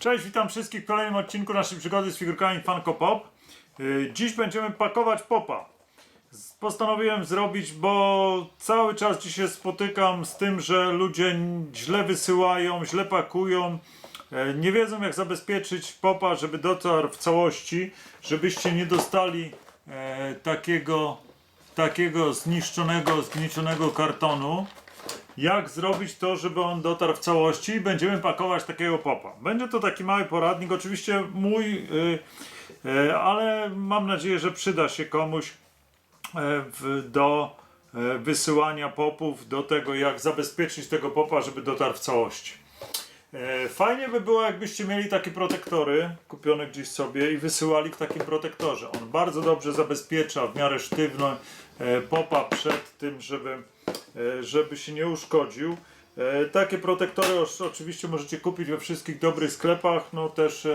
Cześć, witam wszystkich w kolejnym odcinku naszej przygody z figurkami Funko Pop. Yy, Dziś będziemy pakować popa. Postanowiłem zrobić, bo cały czas dzisiaj spotykam z tym, że ludzie źle wysyłają, źle pakują, e, nie wiedzą jak zabezpieczyć popa, żeby dotarł w całości, żebyście nie dostali e, takiego, takiego zniszczonego, zgniecionego kartonu jak zrobić to, żeby on dotarł w całości i będziemy pakować takiego popa. Będzie to taki mały poradnik, oczywiście mój, y, y, ale mam nadzieję, że przyda się komuś y, w, do y, wysyłania popów, do tego jak zabezpieczyć tego popa, żeby dotarł w całości. E, Fajnie by było, jakbyście mieli takie protektory kupione gdzieś sobie i wysyłali w takim protektorze. On bardzo dobrze zabezpiecza w miarę sztywno e, popa przed tym, żeby, żeby się nie uszkodził. E, Takie protektory oczywiście możecie kupić we wszystkich dobrych sklepach, no też e,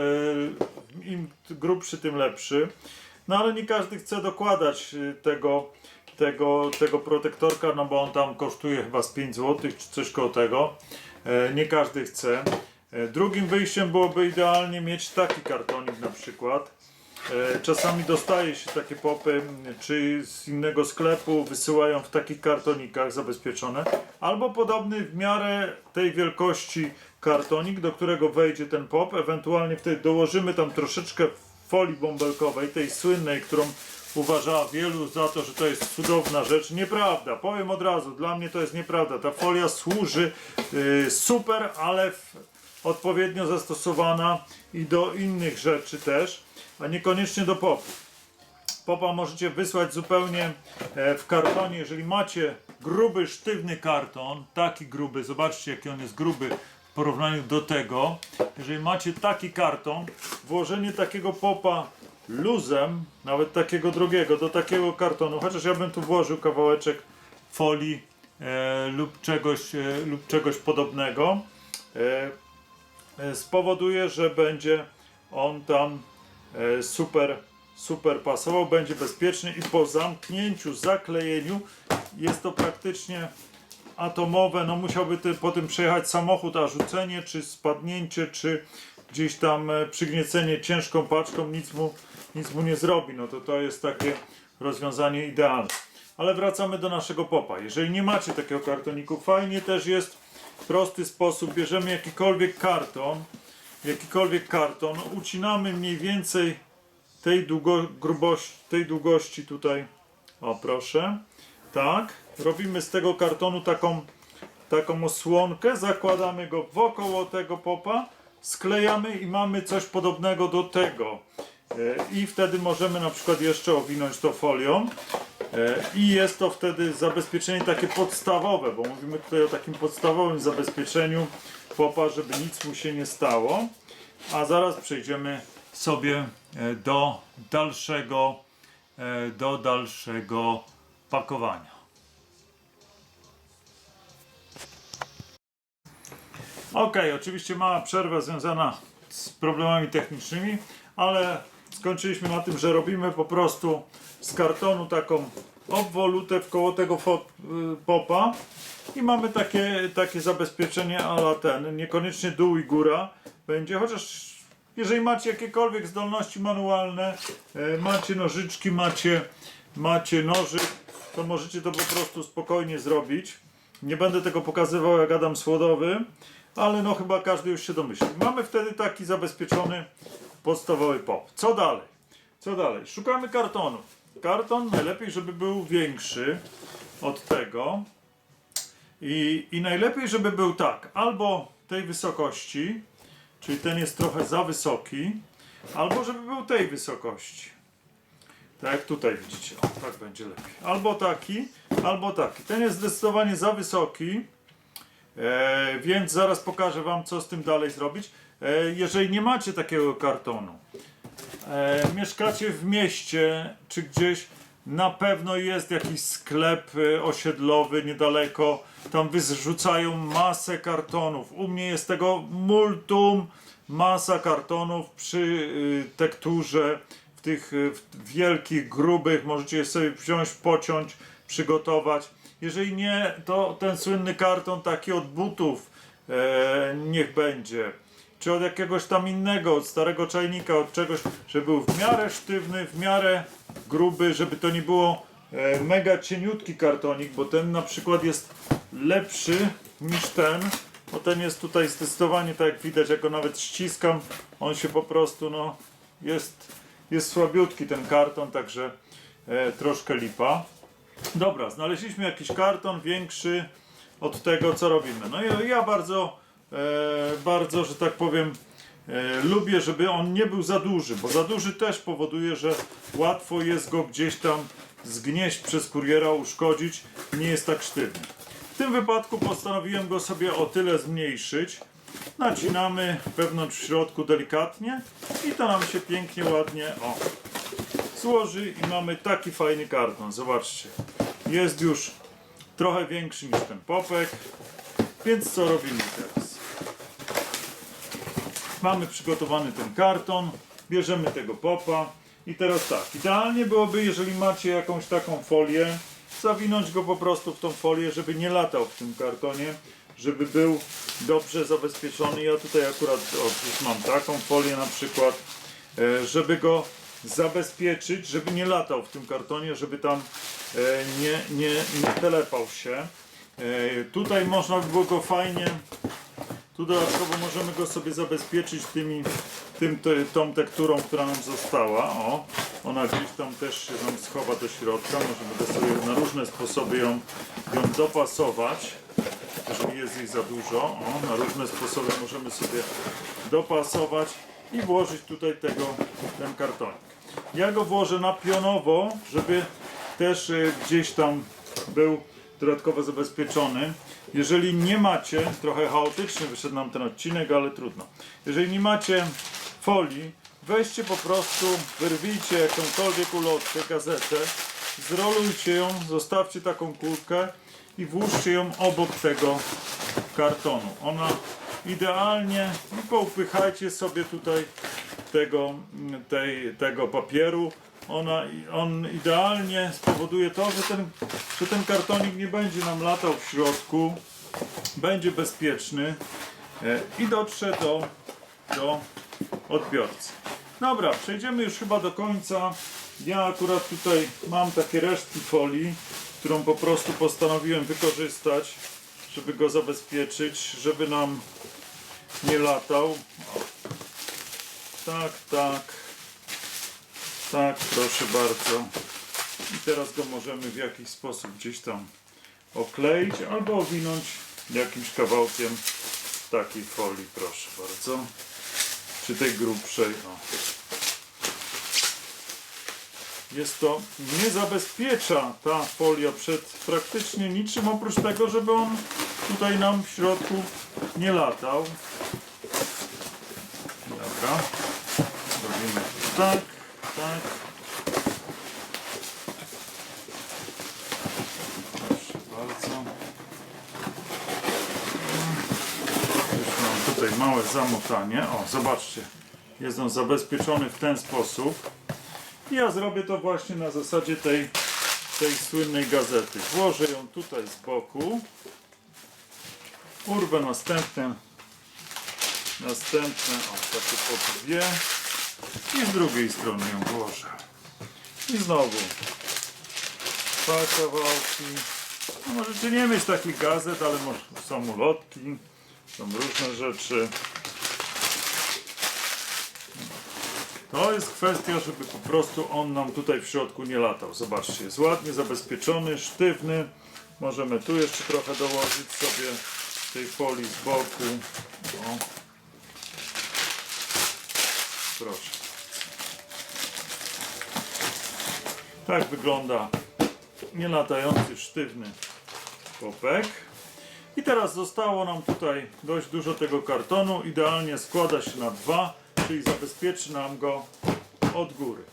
im grubszy, tym lepszy. No ale nie każdy chce dokładać e, tego, tego, tego protektorka, no bo on tam kosztuje chyba z 5 zł czy coś koło tego. E, Nie każdy chce. E, Drugim wyjściem byłoby idealnie mieć taki kartonik na przykład. E, Czasami dostaje się takie popy, czy z innego sklepu wysyłają w takich kartonikach zabezpieczone, albo podobny w miarę tej wielkości kartonik, do którego wejdzie ten pop. Ewentualnie wtedy dołożymy tam troszeczkę folii bąbelkowej, tej słynnej, którą uważała wielu za to, że to jest cudowna rzecz. Nieprawda, powiem od razu, dla mnie to jest nieprawda. Ta folia służy y, super, ale odpowiednio zastosowana i do innych rzeczy też, a niekoniecznie do popu. Popa możecie wysłać zupełnie e, w kartonie, jeżeli macie gruby, sztywny karton, taki gruby, zobaczcie jaki on jest gruby w porównaniu do tego. Jeżeli macie taki karton, włożenie takiego popa luzem, nawet takiego drugiego, do takiego kartonu, chociaż ja bym tu włożył kawałeczek folii e, lub, czegoś, e, lub czegoś podobnego, e, e, spowoduje, że będzie on tam super, super pasował, będzie bezpieczny i po zamknięciu, zaklejeniu jest to praktycznie atomowe, no musiałby ty, po tym przejechać samochód, a rzucenie, czy spadnięcie, czy gdzieś tam e, przygniecenie ciężką paczką nic mu, nic mu nie zrobi, no to to jest takie rozwiązanie idealne. Ale wracamy do naszego popa. Jeżeli nie macie takiego kartoniku, fajnie też jest prosty sposób, bierzemy jakikolwiek karton, jakikolwiek karton, ucinamy mniej więcej tej, długo, grubości, tej długości tutaj, o proszę, tak, robimy z tego kartonu taką, taką osłonkę, zakładamy go wokoło tego popa, sklejamy i mamy coś podobnego do tego. E, I wtedy możemy na przykład jeszcze owinąć to folią. E, I jest to wtedy zabezpieczenie takie podstawowe, bo mówimy tutaj o takim podstawowym zabezpieczeniu popa, żeby nic mu się nie stało. A zaraz przejdziemy sobie e, do dalszego, e, do dalszego pakowania. Ok, oczywiście mała przerwa związana z problemami technicznymi, ale skończyliśmy na tym, że robimy po prostu z kartonu taką obwolutę koło tego y, popa i mamy takie, takie zabezpieczenie ala ten, niekoniecznie dół i góra będzie, chociaż jeżeli macie jakiekolwiek zdolności manualne, e, macie nożyczki, macie, macie nożyk, to możecie to po prostu spokojnie zrobić. Nie będę tego pokazywał jak Adam Słodowy, ale no chyba każdy już się domyśli. Mamy wtedy taki zabezpieczony podstawowy pop. Co dalej? Co dalej? Szukamy kartonu. Karton najlepiej, żeby był większy od tego. I, I najlepiej, żeby był tak, albo tej wysokości, czyli ten jest trochę za wysoki, albo żeby był tej wysokości. Tak jak tutaj widzicie, o, tak będzie lepiej. Albo taki, albo taki. Ten jest zdecydowanie za wysoki, e, więc zaraz pokażę Wam, co z tym dalej zrobić. E, jeżeli nie macie takiego kartonu, e, mieszkacie w mieście czy gdzieś, na pewno jest jakiś sklep e, osiedlowy niedaleko. Tam wyrzucają masę kartonów. U mnie jest tego multum, masa kartonów przy y, tekturze. W tych y, w wielkich, grubych możecie je sobie wziąć, pociąć, przygotować. Jeżeli nie, to ten słynny karton taki od butów e, niech będzie. Czy od jakiegoś tam innego, od starego czajnika, od czegoś, żeby był w miarę sztywny, w miarę gruby, żeby to nie było e, mega cieniutki kartonik, bo ten na przykład jest lepszy niż ten, bo ten jest tutaj zdecydowanie, tak jak widać, jak go nawet ściskam, on się po prostu, no, jest, jest słabiutki ten karton, także e, troszkę lipa. Dobra, znaleźliśmy jakiś karton większy od tego, co robimy. No ja, ja bardzo, bardzo, że tak powiem, e, lubię, żeby on nie był za duży, bo za duży też powoduje, że łatwo jest go gdzieś tam zgnieść przez kuriera, uszkodzić, nie jest tak sztywny. W tym wypadku postanowiłem go sobie o tyle zmniejszyć. Nacinamy wewnątrz w środku delikatnie i to nam się pięknie, ładnie, o, złoży i mamy taki fajny karton. Zobaczcie. Jest już trochę większy niż ten popek. Więc co robimy teraz? Mamy przygotowany ten karton. Bierzemy tego popa. I teraz tak. Idealnie byłoby, jeżeli macie jakąś taką folię, zawinąć go po prostu w tą folię, żeby nie latał w tym kartonie, żeby był dobrze zabezpieczony. Ja tutaj akurat o, mam taką folię na przykład, e, żeby go zabezpieczyć, żeby nie latał w tym kartonie, żeby tam e, nie, nie, nie telepał się. E, Tutaj można by było go fajnie, tu dodatkowo możemy go sobie zabezpieczyć tymi, tym, tą tekturą, która nam została. O, ona gdzieś tam też się nam schowa do środka. Możemy sobie na różne sposoby ją, ją dopasować jeżeli jest jej za dużo. O, na różne sposoby możemy sobie dopasować i włożyć tutaj tego, ten kartonik. Ja go włożę na pionowo, żeby też y, gdzieś tam był dodatkowo zabezpieczony. Jeżeli nie macie, trochę chaotycznie wyszedł nam ten odcinek, ale trudno. Jeżeli nie macie folii, weźcie po prostu, wyrwijcie jakąkolwiek ulotkę, gazetę, zrolujcie ją, zostawcie taką kulkę i włóżcie ją obok tego kartonu. Ona idealnie i poupychajcie sobie tutaj tego, tej, tego papieru. Ona, on idealnie spowoduje to, że ten, że ten kartonik nie będzie nam latał w środku, będzie bezpieczny e, i dotrze do, do odbiorcy. Dobra, przejdziemy już chyba do końca. Ja akurat tutaj mam takie resztki folii, którą po prostu postanowiłem wykorzystać, żeby go zabezpieczyć, żeby nam nie latał. Tak, tak. Tak, proszę bardzo. I teraz go możemy w jakiś sposób gdzieś tam okleić albo owinąć jakimś kawałkiem takiej folii, proszę bardzo. Czy tej grubszej. O. Jest to, nie zabezpiecza ta folia przed praktycznie niczym oprócz tego, żeby on tutaj nam w środku nie latał. Dobra. Robimy tak, tak. Proszę bardzo. Już mam tutaj małe zamotanie. O, zobaczcie. Jest on zabezpieczony w ten sposób. I ja zrobię to właśnie na zasadzie tej, tej słynnej gazety. Włożę ją tutaj z boku. Urwę następne, następne, o takie po dwie. I z drugiej strony ją włożę. I znowu dwa kawałki. No możecie nie mieć takich gazet, ale są ulotki, są różne rzeczy. To jest kwestia, żeby po prostu on nam tutaj w środku nie latał. Zobaczcie, jest ładnie zabezpieczony, sztywny. Możemy tu jeszcze trochę dołożyć sobie tej folii z boku. O. Proszę. Tak wygląda nielatający, sztywny popek. I teraz zostało nam tutaj dość dużo tego kartonu. Idealnie składa się na dwa, czyli zabezpieczy nam go od góry.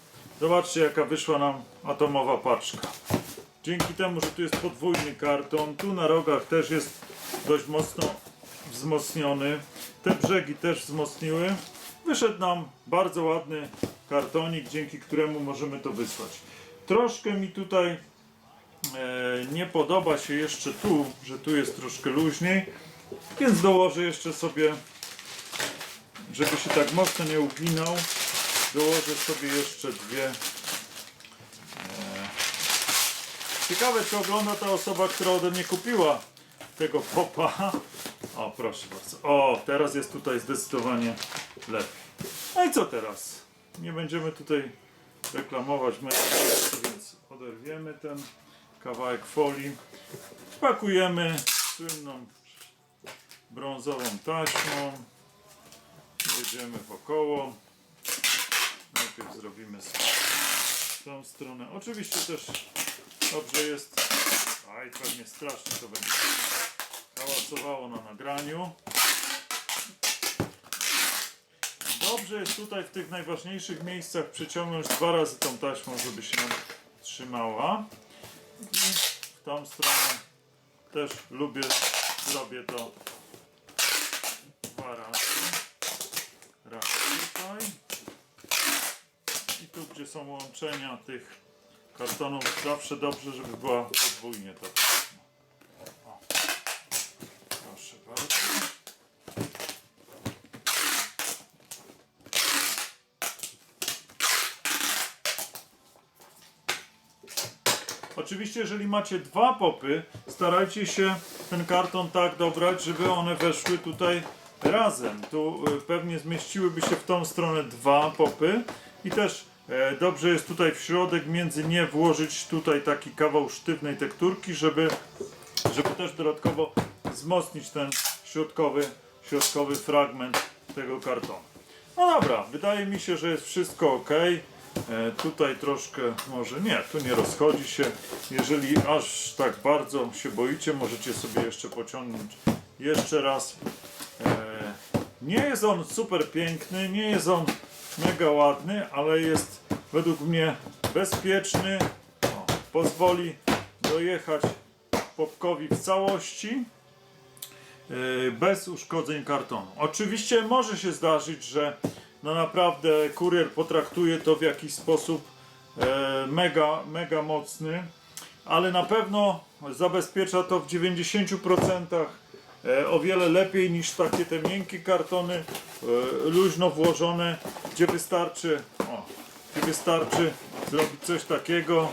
Zobaczcie jaka wyszła nam atomowa paczka. Dzięki temu, że tu jest podwójny karton, tu na rogach też jest dość mocno wzmocniony. Te brzegi też wzmocniły. Wyszedł nam bardzo ładny kartonik, dzięki któremu możemy to wysłać. Troszkę mi tutaj e, nie podoba się jeszcze tu, że tu jest troszkę luźniej, więc dołożę jeszcze sobie żeby się tak mocno nie uginał, dołożę sobie jeszcze dwie. E, Ciekawe, czy ogląda ta osoba, która ode mnie kupiła tego popa. O, proszę bardzo. O, teraz jest tutaj zdecydowanie lepiej. No i co teraz? Nie będziemy tutaj reklamować meczu, więc oderwiemy ten kawałek folii. Pakujemy słynną brązową taśmą. Jedziemy wokoło. Najpierw zrobimy tą stronę. Oczywiście też dobrze jest. Aj, pewnie strasznie to będzie hałasowało na nagraniu. Dobrze jest tutaj w tych najważniejszych miejscach przyciągnąć dwa razy tą taśmą, żeby się nam trzymała. I w tą stronę też lubię, zrobię to dwa razy. Raz tutaj. I tu, gdzie są łączenia tych kartonów, zawsze dobrze, żeby była podwójnie ta taśma. O. Proszę bardzo. Oczywiście, jeżeli macie dwa popy, starajcie się ten karton tak dobrać, żeby one weszły tutaj razem. Tu y, pewnie zmieściłyby się w tą stronę dwa popy i też e, dobrze jest tutaj w środek między nie włożyć tutaj taki kawał sztywnej tekturki, żeby, żeby też dodatkowo wzmocnić ten środkowy, środkowy fragment tego kartonu. No dobra, wydaje mi się, że jest wszystko ok. E, tutaj troszkę, może nie, tu nie rozchodzi się. Jeżeli aż tak bardzo się boicie, możecie sobie jeszcze pociągnąć jeszcze raz. E, nie jest on super piękny, nie jest on mega ładny, ale jest według mnie bezpieczny. O, pozwoli dojechać popkowi w całości yy, bez uszkodzeń kartonu. Oczywiście może się zdarzyć, że no naprawdę kurier potraktuje to w jakiś sposób e, mega, mega mocny, ale na pewno zabezpiecza to w 90% e, o wiele lepiej niż takie te miękkie kartony e, luźno włożone, gdzie wystarczy, o, gdzie wystarczy zrobić coś takiego,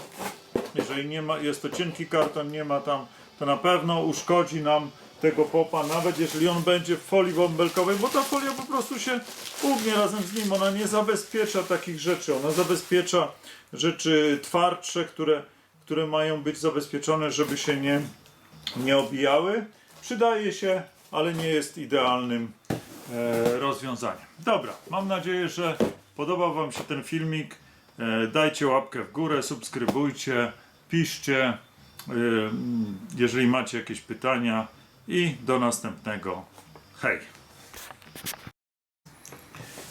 jeżeli nie ma, jest to cienki karton, nie ma tam, to na pewno uszkodzi nam tego popa, nawet jeżeli on będzie w folii bąbelkowej, bo ta folia po prostu się ugnie razem z nim, ona nie zabezpiecza takich rzeczy, ona zabezpiecza rzeczy twardsze, które, które mają być zabezpieczone, żeby się nie, nie obijały. Przydaje się, ale nie jest idealnym e, rozwiązaniem. Dobra, mam nadzieję, że podobał Wam się ten filmik. E, dajcie łapkę w górę, subskrybujcie, piszcie, e, mm, jeżeli macie jakieś pytania i do następnego. Hej!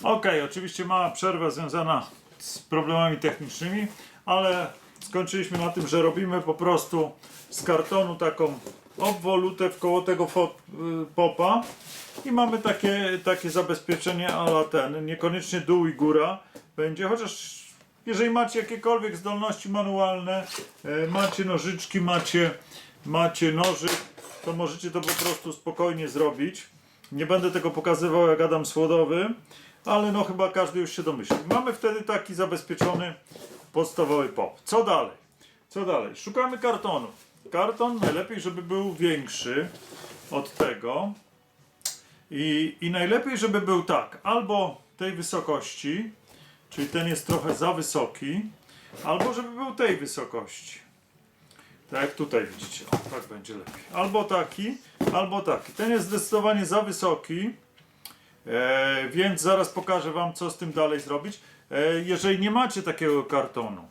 Ok, oczywiście mała przerwa związana z problemami technicznymi, ale skończyliśmy na tym, że robimy po prostu z kartonu taką obwolutę wkoło tego y, popa i mamy takie, takie zabezpieczenie ala ten, niekoniecznie dół i góra będzie, chociaż jeżeli macie jakiekolwiek zdolności manualne, e, macie nożyczki, macie, macie nożyk, to możecie to po prostu spokojnie zrobić. Nie będę tego pokazywał jak Adam Słodowy, ale no chyba każdy już się domyśli. Mamy wtedy taki zabezpieczony podstawowy pop. Co dalej? Co dalej? Szukamy kartonu. Karton najlepiej, żeby był większy od tego. I, I najlepiej, żeby był tak, albo tej wysokości, czyli ten jest trochę za wysoki, albo żeby był tej wysokości. Tak jak tutaj widzicie, o, tak będzie lepiej. Albo taki, albo taki. Ten jest zdecydowanie za wysoki, e, więc zaraz pokażę Wam, co z tym dalej zrobić. E, jeżeli nie macie takiego kartonu,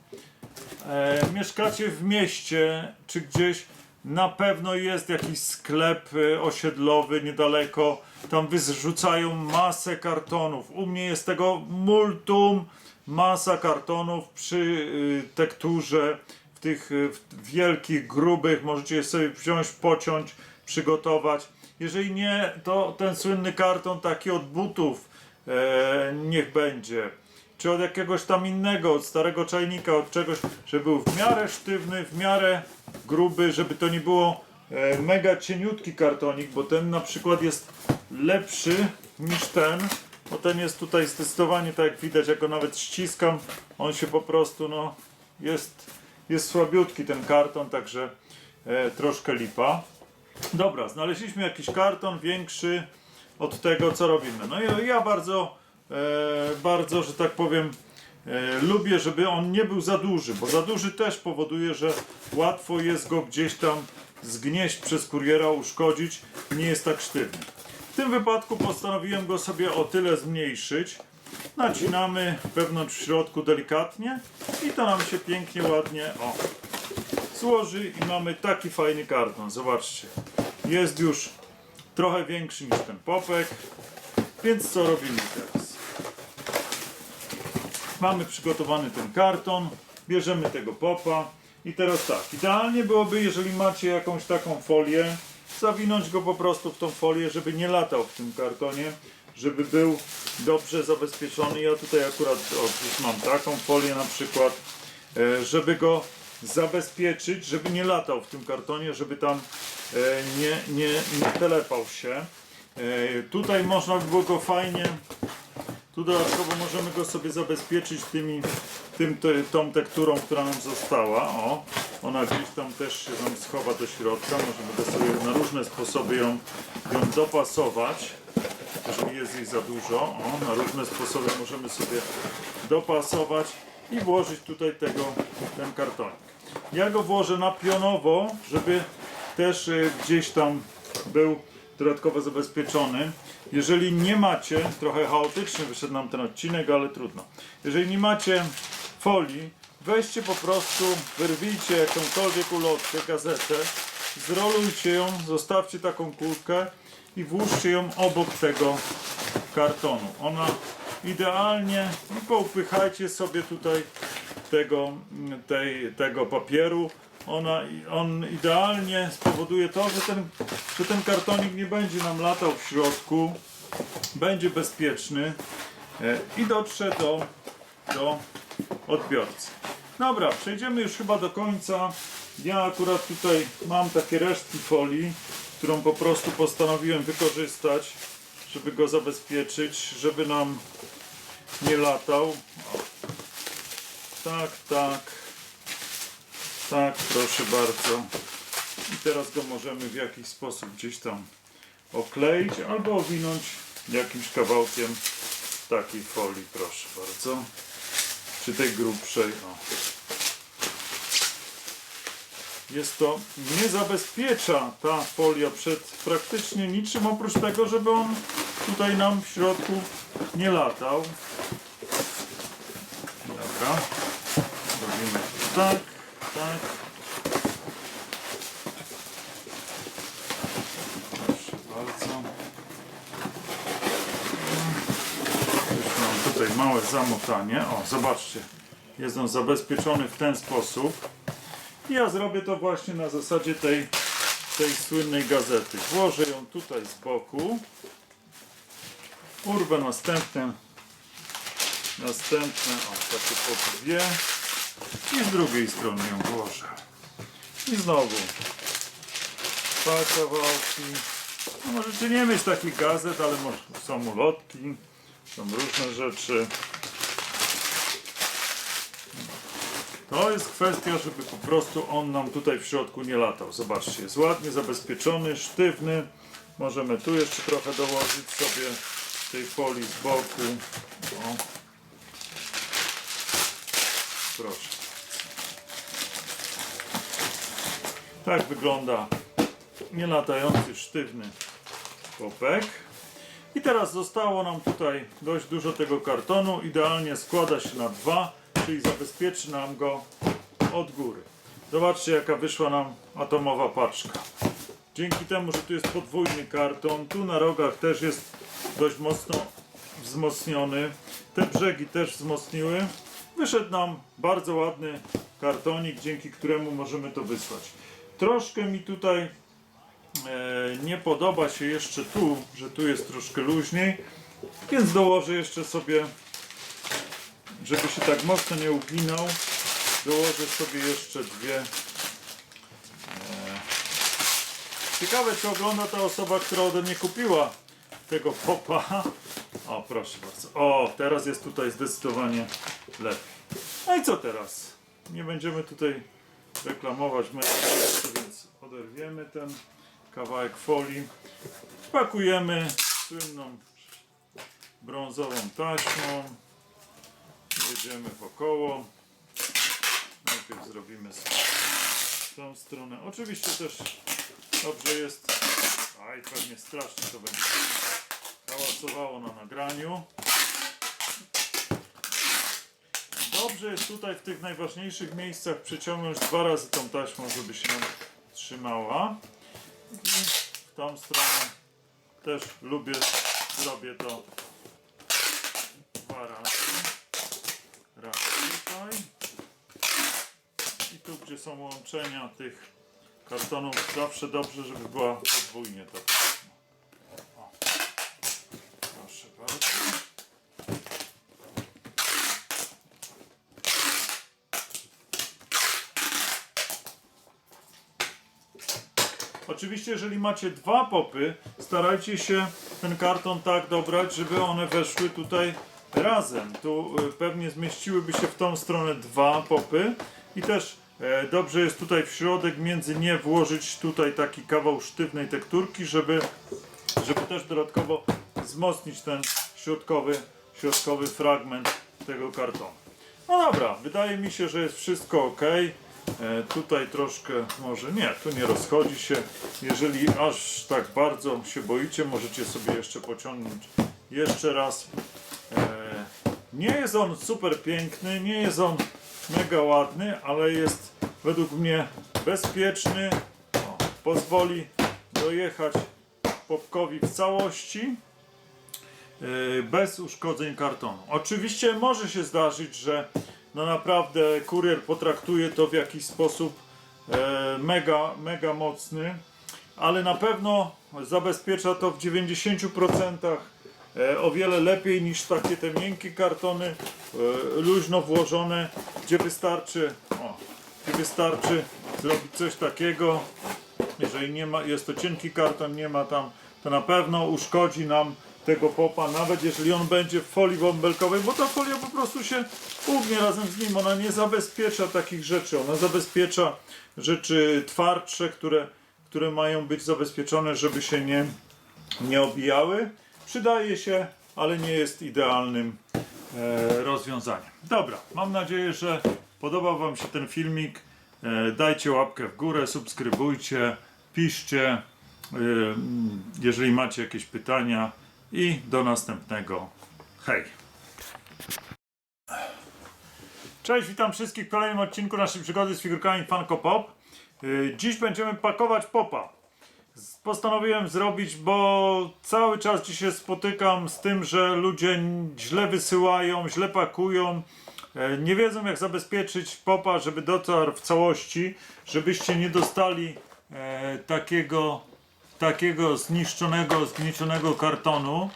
e, mieszkacie w mieście czy gdzieś, na pewno jest jakiś sklep e, osiedlowy niedaleko. Tam wyrzucają masę kartonów. U mnie jest tego multum, masa kartonów przy y, tekturze. Tych y, wielkich, grubych możecie je sobie wziąć, pociąć, przygotować. Jeżeli nie, to ten słynny karton taki od butów e, niech będzie. Czy od jakiegoś tam innego, od starego czajnika, od czegoś, żeby był w miarę sztywny, w miarę gruby, żeby to nie było e, mega cieniutki kartonik, bo ten na przykład jest lepszy niż ten, bo ten jest tutaj zdecydowanie, tak jak widać, jak go nawet ściskam, on się po prostu, no, jest, jest słabiutki ten karton, także e, troszkę lipa. Dobra, znaleźliśmy jakiś karton większy od tego, co robimy. No ja, ja bardzo, e, bardzo, że tak powiem, e, lubię, żeby on nie był za duży, bo za duży też powoduje, że łatwo jest go gdzieś tam zgnieść przez kuriera, uszkodzić, nie jest tak sztywny. W tym wypadku postanowiłem go sobie o tyle zmniejszyć. Nacinamy wewnątrz w środku delikatnie i to nam się pięknie, ładnie o, złoży i mamy taki fajny karton. Zobaczcie, jest już trochę większy niż ten popek. Więc co robimy teraz? Mamy przygotowany ten karton, bierzemy tego popa i teraz tak, idealnie byłoby, jeżeli macie jakąś taką folię, zawinąć go po prostu w tą folię, żeby nie latał w tym kartonie, żeby był dobrze zabezpieczony. Ja tutaj akurat o, już mam taką folię na przykład, e, żeby go zabezpieczyć, żeby nie latał w tym kartonie, żeby tam e, nie, nie, nie telepał się. E, Tutaj można by było go fajnie tu dodatkowo możemy go sobie zabezpieczyć tymi, tym, tą tekturą, która nam została. O, ona gdzieś tam też się nam schowa do środka. Możemy go sobie na różne sposoby ją, ją dopasować. Jeżeli jest jej za dużo, o, na różne sposoby możemy sobie dopasować i włożyć tutaj tego, ten kartonik. Ja go włożę na pionowo, żeby też y, gdzieś tam był dodatkowo zabezpieczony. Jeżeli nie macie, trochę chaotyczny wyszedł nam ten odcinek, ale trudno. Jeżeli nie macie folii, weźcie po prostu, wyrwijcie jakąkolwiek ulotkę, gazetę, zrolujcie ją, zostawcie taką kulkę i włóżcie ją obok tego kartonu. Ona idealnie i poupychajcie sobie tutaj tego, tej, tego papieru. Ona, on idealnie spowoduje to, że ten, że ten kartonik nie będzie nam latał w środku, będzie bezpieczny e, i dotrze do, do odbiorcy. Dobra, przejdziemy już chyba do końca. Ja akurat tutaj mam takie resztki folii, którą po prostu postanowiłem wykorzystać, żeby go zabezpieczyć, żeby nam nie latał. Tak, tak. Tak, proszę bardzo. I teraz go możemy w jakiś sposób gdzieś tam okleić albo owinąć jakimś kawałkiem takiej folii, proszę bardzo. Czy tej grubszej. O. Jest to, nie zabezpiecza ta folia przed praktycznie niczym oprócz tego, żeby on tutaj nam w środku nie latał. Dobra. Robimy tak, tak. Proszę bardzo. Już mam tutaj małe zamotanie. O, zobaczcie. Jest on zabezpieczony w ten sposób. Ja zrobię to właśnie na zasadzie tej, tej słynnej gazety. Włożę ją tutaj z boku. Urwę następne następne, o takie po dwie i z drugiej strony ją włożę. I znowu dwa kawałki. No możecie nie mieć takich gazet, ale może są ulotki, są różne rzeczy. To jest kwestia, żeby po prostu on nam tutaj w środku nie latał. Zobaczcie, jest ładnie zabezpieczony, sztywny. Możemy tu jeszcze trochę dołożyć sobie tej folii z boku. O. Proszę. Tak wygląda nielatający sztywny popek. I teraz zostało nam tutaj dość dużo tego kartonu. Idealnie składa się na dwa, czyli zabezpieczy nam go od góry. Zobaczcie jaka wyszła nam atomowa paczka. Dzięki temu, że tu jest podwójny karton, tu na rogach też jest dość mocno wzmocniony. Te brzegi też wzmocniły. Wyszedł nam bardzo ładny kartonik, dzięki któremu możemy to wysłać. Troszkę mi tutaj e, nie podoba się jeszcze tu, że tu jest troszkę luźniej, więc dołożę jeszcze sobie, żeby się tak mocno nie uginał, dołożę sobie jeszcze dwie. E, ciekawe, czy ogląda ta osoba, która ode mnie kupiła tego popa, O, proszę bardzo. O, teraz jest tutaj zdecydowanie lepiej. No i co teraz? Nie będziemy tutaj reklamować produktu, więc oderwiemy ten kawałek folii. Pakujemy słynną brązową taśmą. Jedziemy wokoło. Najpierw zrobimy tą stronę. Oczywiście też dobrze jest. Aj, pewnie strasznie to będzie hałasowało na nagraniu. Dobrze jest tutaj w tych najważniejszych miejscach przyciągnąć dwa razy tą taśmą, żeby się nam trzymała. I w tą stronę też lubię, zrobię to dwa razy. Raz tutaj. I tu, gdzie są łączenia tych kartonów, zawsze dobrze, żeby była podwójnie ta taśma. O. Proszę bardzo. Oczywiście, jeżeli macie dwa popy, starajcie się ten karton tak dobrać, żeby one weszły tutaj razem. Tu y, pewnie zmieściłyby się w tą stronę dwa popy i też dobrze jest tutaj w środek między nie włożyć tutaj taki kawał sztywnej tekturki, żeby, żeby też dodatkowo wzmocnić ten środkowy, środkowy fragment tego kartonu. No dobra, wydaje mi się, że jest wszystko ok. E, tutaj troszkę może nie, tu nie rozchodzi się. Jeżeli aż tak bardzo się boicie, możecie sobie jeszcze pociągnąć jeszcze raz. E, nie jest on super piękny, nie jest on mega ładny, ale jest według mnie bezpieczny. Pozwoli dojechać popkowi w całości e, bez uszkodzeń kartonu. Oczywiście może się zdarzyć, że no naprawdę kurier potraktuje to w jakiś sposób e, mega, mega mocny, ale na pewno zabezpiecza to w 90% e, o wiele lepiej niż takie te miękkie kartony e, luźno włożone, gdzie wystarczy, o, gdzie wystarczy zrobić coś takiego, jeżeli nie ma, jest to cienki karton, nie ma tam, to na pewno uszkodzi nam tego popa, nawet jeżeli on będzie w folii bąbelkowej, bo ta folia po prostu się ugnie razem z nim, ona nie zabezpiecza takich rzeczy, ona zabezpiecza rzeczy twardsze, które, które mają być zabezpieczone, żeby się nie, nie obijały. Przydaje się, ale nie jest idealnym e, rozwiązaniem. Dobra, mam nadzieję, że podobał Wam się ten filmik. E, dajcie łapkę w górę, subskrybujcie, piszcie, e, jeżeli macie jakieś pytania i do następnego. Hej! Cześć, witam wszystkich w kolejnym odcinku naszej przygody z figurkami Funko Pop. Y, Dziś będziemy pakować popa. Postanowiłem zrobić, bo cały czas dzisiaj spotykam z tym, że ludzie źle wysyłają, źle pakują, e, nie wiedzą jak zabezpieczyć popa, żeby dotarł w całości, żebyście nie dostali e, takiego, takiego zniszczonego, zgniecionego kartonu.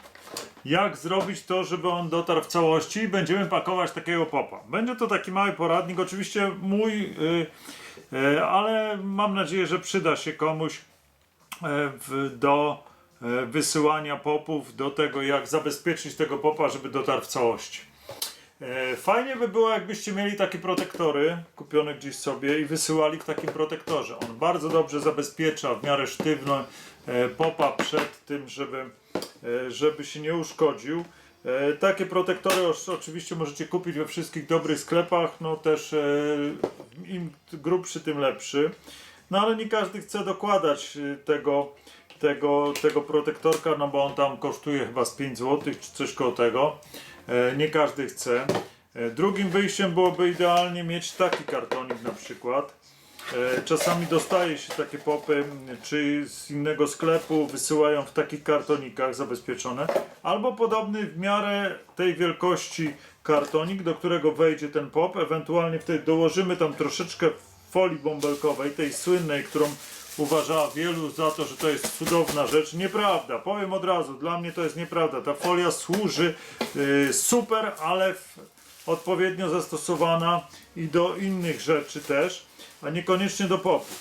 Jak zrobić to, żeby on dotarł w całości? Będziemy pakować takiego popa. Będzie to taki mały poradnik, oczywiście mój, y, y, ale mam nadzieję, że przyda się komuś do e, wysyłania popów, do tego jak zabezpieczyć tego popa, żeby dotarł w całości. E, Fajnie by było, jakbyście mieli takie protektory kupione gdzieś sobie i wysyłali w takim protektorze. On bardzo dobrze zabezpiecza w miarę sztywno e, popa przed tym, żeby, e, żeby się nie uszkodził. E, Takie protektory oczywiście możecie kupić we wszystkich dobrych sklepach, no też e, im grubszy, tym lepszy. No ale nie każdy chce dokładać e, tego, tego, tego protektorka, no bo on tam kosztuje chyba z 5 zł czy coś koło tego. E, Nie każdy chce. E, Drugim wyjściem byłoby idealnie mieć taki kartonik na przykład. E, Czasami dostaje się takie popy, m, czy z innego sklepu wysyłają w takich kartonikach zabezpieczone, albo podobny w miarę tej wielkości kartonik, do którego wejdzie ten pop. Ewentualnie wtedy dołożymy tam troszeczkę folii bąbelkowej, tej słynnej, którą uważała wielu za to, że to jest cudowna rzecz. Nieprawda, powiem od razu, dla mnie to jest nieprawda. Ta folia służy y, super, ale w, odpowiednio zastosowana i do innych rzeczy też, a niekoniecznie do popu.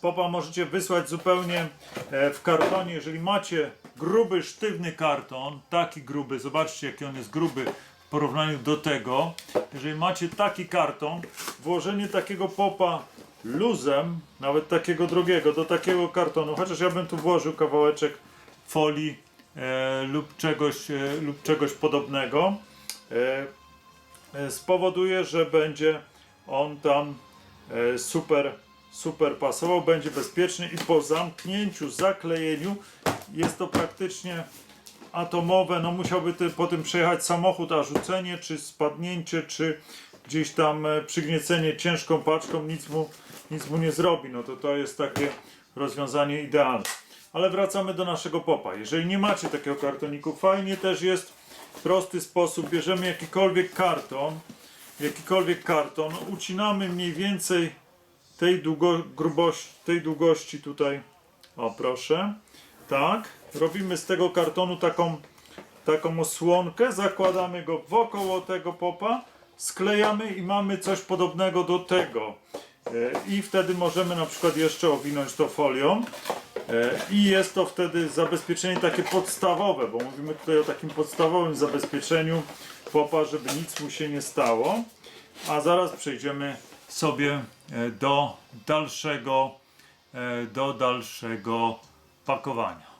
Popa możecie wysłać zupełnie e, w kartonie. Jeżeli macie gruby, sztywny karton, taki gruby, zobaczcie jaki on jest gruby w porównaniu do tego. Jeżeli macie taki karton, włożenie takiego popa luzem, nawet takiego drugiego, do takiego kartonu, chociaż ja bym tu włożył kawałeczek folii e, lub, czegoś, e, lub czegoś podobnego, e, e, spowoduje, że będzie on tam e, super, super pasował, będzie bezpieczny i po zamknięciu, zaklejeniu jest to praktycznie atomowe, no musiałby ty, po tym przejechać samochód, a rzucenie, czy spadnięcie, czy gdzieś tam e, przygniecenie ciężką paczką nic mu, nic mu nie zrobi. No to to jest takie rozwiązanie idealne. Ale wracamy do naszego popa. Jeżeli nie macie takiego kartoniku, fajnie też jest prosty sposób. Bierzemy jakikolwiek karton, jakikolwiek karton, ucinamy mniej więcej tej, długo, grubości, tej długości tutaj. O, proszę. Tak. Robimy z tego kartonu taką, taką osłonkę, zakładamy go wokoło tego popa, sklejamy i mamy coś podobnego do tego. E, I wtedy możemy na przykład jeszcze owinąć to folią. E, I jest to wtedy zabezpieczenie takie podstawowe, bo mówimy tutaj o takim podstawowym zabezpieczeniu popa, żeby nic mu się nie stało. A zaraz przejdziemy sobie e, do dalszego, do dalszego pakowania.